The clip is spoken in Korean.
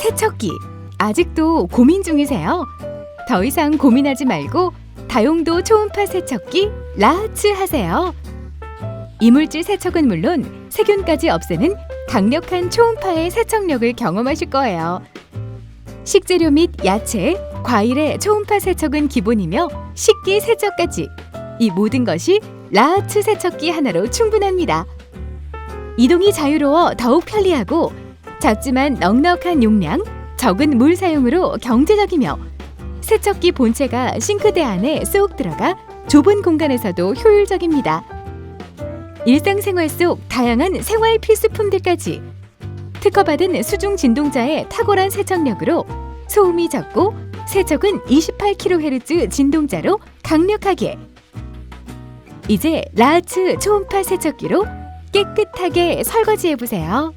세척기. 아직도 고민 중이세요? 더 이상 고민하지 말고 다용도 초음파 세척기 라하츠 하세요. 이물질 세척은 물론 세균까지 없애는 강력한 초음파의 세척력을 경험하실 거예요. 식재료 및 야채, 과일의 초음파 세척은 기본이며 식기 세척까지 이 모든 것이 라하츠 세척기 하나로 충분합니다. 이동이 자유로워 더욱 편리하고 작지만 넉넉한 용량, 적은 물 사용으로 경제적이며 세척기 본체가 싱크대 안에 쏙 들어가 좁은 공간에서도 효율적입니다. 일상생활 속 다양한 생활 필수품들까지 특허받은 수중 진동자의 탁월한 세척력으로 소음이 적고 세척은 28kHz 진동자로 강력하게 이제 라하츠 초음파 세척기로 깨끗하게 설거지해 보세요.